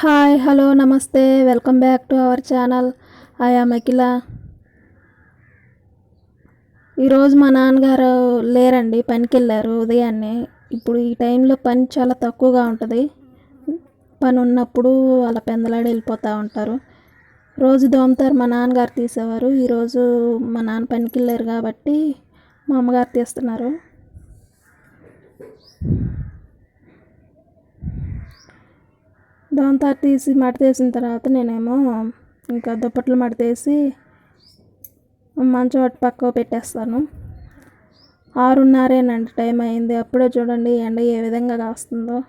Hi hello నమస్తే. Welcome back to our channel. I am Akhila. ఈరోజు మా నాన్నగారు లేరండి పనికి వెళ్ళారు ఉదయాన్నే. ఇప్పుడు ఈ టైంలో పని చాలా తక్కువగా ఉంటుంది. పని ఉన్నప్పుడు అలా పెందలాడి వెళ్ళిపోతూ ఉంటారు. రోజు దోమతారు మా నాన్నగారు తీసేవారు. ఈరోజు మా నాన్న పనికి వెళ్ళారు కాబట్టి మా అమ్మగారు తీస్తున్నారు. దాని తీసి మడతేసిన తర్వాత నేనేమో ఇంకా దుప్పట్లు మడతేసి మంచం అటు పక్క పెట్టేస్తాను. ఆరున్నరేనండి టైం అయింది. అప్పుడే చూడండి ఎండ ఏ విధంగా కాస్తుందో.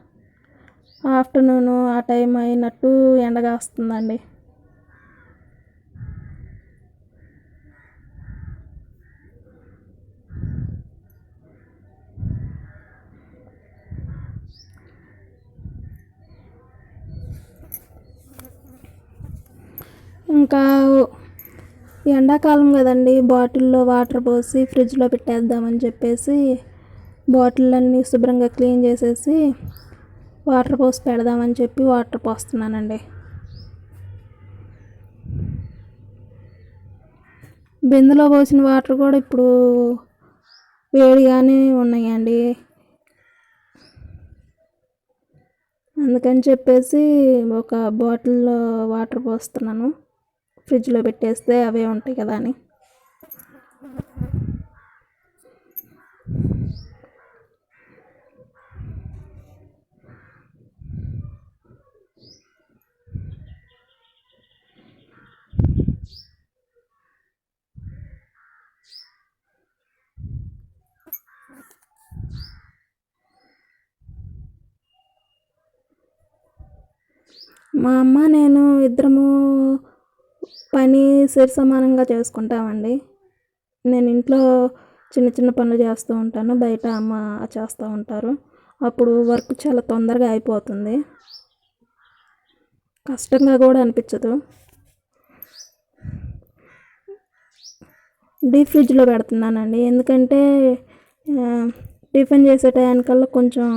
ఆఫ్టర్నూన్ ఆ టైం అయినట్టు ఎండ కాస్తుందండి. ఇంకా ఎండాకాలం కదండి బాటిల్లో వాటర్ పోసి ఫ్రిడ్జ్లో పెట్టేద్దామని చెప్పేసి బాటిల్ అన్నీ శుభ్రంగా క్లీన్ చేసేసి వాటర్ పోసి పెడదామని చెప్పి వాటర్ పోస్తున్నానండి. బిందెలో పోసిన వాటర్ కూడా ఇప్పుడు వేడిగానే ఉన్నాయండి. అందుకని చెప్పేసి ఒక బాటిల్లో వాటర్ పోస్తున్నాను. ఫ్రిడ్జ్లో పెట్టేస్తే అవే ఉంటాయి కదా అని. మా అమ్మ నేను ఇద్దరము పని సరి సమానంగా చేసుకుంటామండి. నేను ఇంట్లో చిన్న చిన్న పనులు చేస్తూ ఉంటాను. బయట అమ్మ చేస్తూ ఉంటారు. అప్పుడు వర్క్ చాలా తొందరగా అయిపోతుంది. కష్టంగా కూడా అనిపించదు. డీప్ ఫ్రిడ్జ్లో పెడుతున్నానండి. ఎందుకంటే టిఫిన్ చేసే టయానికల్లా కొంచెం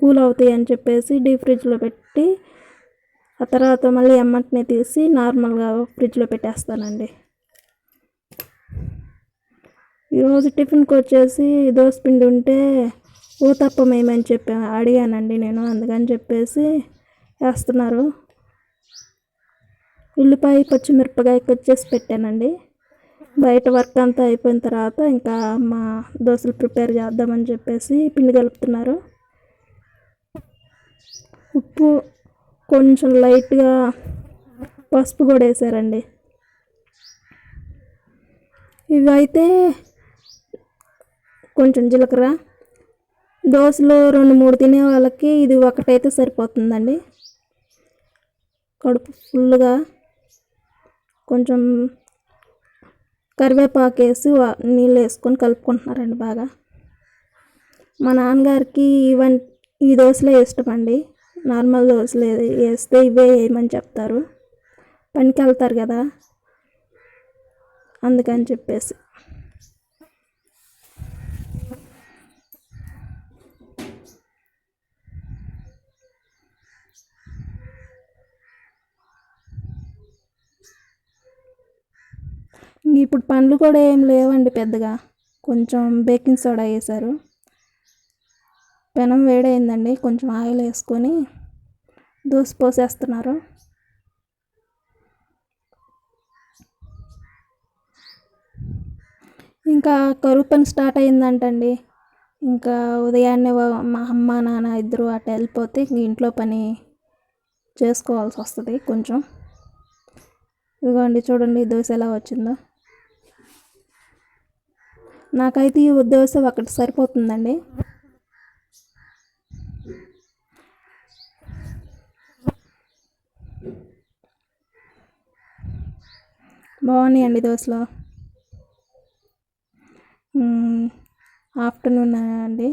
కూల్ అవుతాయి అని చెప్పేసి డీప్ ఫ్రిడ్జ్లో పెట్టి ఆ తర్వాత మళ్ళీ ఎమ్మటనే తీసి నార్మల్గా ఫ్రిడ్జ్లో పెట్టేస్తానండి. ఈరోజు టిఫిన్కి వచ్చేసి దోశ పిండి ఉంటే ఊతప్పం ఏమని చెప్పి అడిగానండి నేను అందుకని చెప్పేసి వేస్తున్నారు. ఉల్లిపాయ పచ్చిమిరపకాయకి వచ్చేసి పెట్టానండి. బయట వర్క్ అంతా అయిపోయిన తర్వాత ఇంకా మా దోశలు ప్రిపేర్ చేద్దామని చెప్పేసి పిండి కలుపుతున్నారు. ఉప్పు కొంచెం లైట్గా పసుపు కూడా వేసారండి. ఇవి అయితే కొంచెం జీలకర్ర. దోశలు రెండు మూడు తినే వాళ్ళకి ఇది ఒకటైతే సరిపోతుందండి. కడుపు ఫుల్గా కొంచెం కరివేపాకు వేసి నీళ్ళు వేసుకొని కలుపుకుంటున్నారండి బాగా. మా నాన్నగారికి ఈవెన్ ఈ దోశలే ఇష్టం అండి నార్మల్ దోశలు వేస్తే ఇవే వేయమని చెప్తారు. పనికి వెళ్తారు కదా? అందుకని చెప్పేసి. ఇప్పుడు పండ్లు కూడా ఏం లేవండి పెద్దగా. కొంచెం బేకింగ్ సోడా వేశారు. పెనం వేడైందండి కొంచెం ఆయిల్ వేసుకొని దోశ పోసేస్తున్నారు. ఇంకా కరువు పని స్టార్ట్ అయిందంటండి. ఇంకా ఉదయాన్నే మా అమ్మ నాన్న ఇద్దరు అటు వెళ్ళిపోతే ఇంట్లో పని చేసుకోవాల్సి వస్తుంది కొంచెం. ఇదిగోండి చూడండి దోశ ఎలా వచ్చిందో. నాకైతే ఈ దోశ ఒకటి సరిపోతుందండి. బాగున్నాయండి దోశలు. ఆఫ్టర్నూన్ అండి?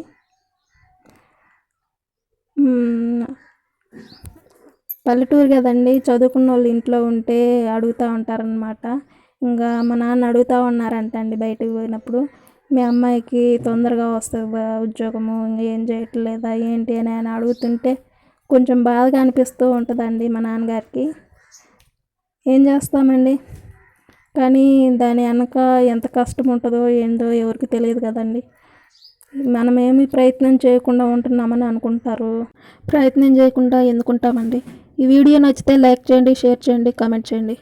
పల్లెటూరు కదండి చదువుకున్న వాళ్ళు ఇంట్లో ఉంటే అడుగుతూ ఉంటారనమాట ఇంకా మా నాన్న అడుగుతూ ఉన్నారంట అండి బయటకు పోయినప్పుడు. మీ అమ్మాయికి తొందరగా వస్తుంది ఉద్యోగము ఇంకా ఏం చేయట్లేదా ఏంటి అని ఆయన అడుగుతుంటే కొంచెం బాధగా అనిపిస్తూ ఉంటుందండి మా నాన్నగారికి. ఏం చేస్తామండి? కానీ దాని వెనక ఎంత కష్టం ఉంటుందో ఏందో ఎవరికి తెలియదు కదండి. మనమేమి ప్రయత్నం చేయకుండా ఉంటున్నామని అనుకుంటారు. ప్రయత్నం చేయకుండా ఎందుకుంటామండి? ఈ వీడియో నచ్చితే లైక్ చేయండి షేర్ చేయండి కామెంట్ చేయండి.